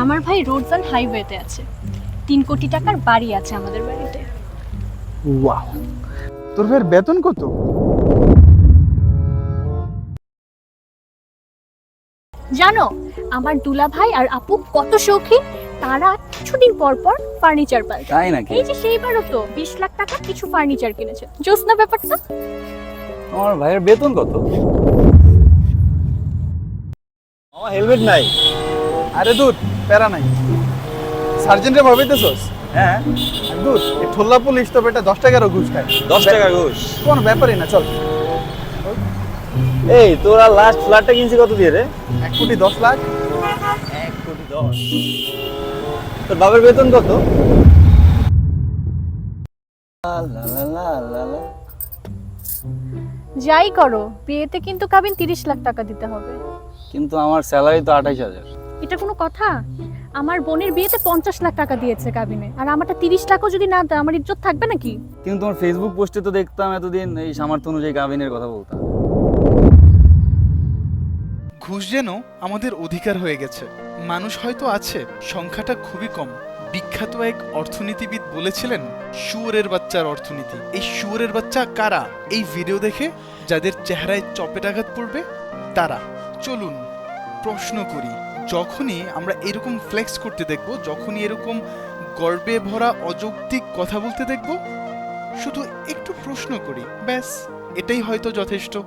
আমার ভাই roads and হাইওয়েতে আছে। তিন কোটি টাকার বাড়ি আছে আমাদের বাড়িতে। ওয়াও। তোর ভাইয়ের বেতন কত? জানো আমার দুলা ভাই আর আপু কত শৌখিন তারা কিছুদিন পর পর ফার্নিচার পাল্টে তাই নাকি? এই যে সেইবারও তো বিশ লাখ টাকা কিছু ফার্নিচার কিনেছে। জোসনা ব্যাপারটা? আমার ভাইয়ের বেতন কত? আমার হেলমেট নাই। আরে দূর প্যারা নাই। সার্জেন্টে ভাবিতেছস হ্যাঁ। দূর এই ঠোল্লা পুলিশ তো বেটা দশ টাকারও ঘুষ খায়। দশ টাকা ঘুষ? কোনো ব্যাপারই না চল। এই তোরা লাস্ট ফ্ল্যাটটা কিনছি কত দিয়ে রে? এক কোটি দশ লাখ। এক কোটি দশ। তোর বাবার বেতন কত? যাই করো বিয়েতে কিন্তু কাবিন তিরিশ লাখ টাকা দিতে হবে। কিন্তু আমার স্যালারি তো আঠাইশ হাজার। এটা কোনো কথা? আমার বোনের বিয়েতে পঞ্চাশ লাখ টাকা দিয়েছে কাবিনে। আর আমারটা তিরিশ লাখও যদি না দেয় আমার ইজ্জত থাকবে নাকি? কিন্তু তোমার ফেসবুক পোস্টে তো দেখতাম এতদিন এই সামর্থ্য অনুযায়ী কাবিনের কথা বলতাম। ঘুষ যেন আমাদের অধিকার হয়ে গেছে। মানুষ হয়তো আছে সংখ্যাটা খুবই কম। বিখ্যাত এক অর্থনীতিবিদ বলেছিলেন শুয়োরের বাচ্চার অর্থনীতি। এই শুয়োরের বাচ্চা কারা? এই ভিডিও দেখে যাদের চেহারায় চপেটাঘাত পড়বে তারা। চলুন প্রশ্ন করি। যখনই আমরা এরকম ফ্লেক্স করতে দেখব, যখনই এরকম গর্বে ভরা, অযৌক্তিক কথা বলতে দেখব, শুধু একটু প্রশ্ন করি, ব্যাস, এটাই হয়তো যথেষ্ট।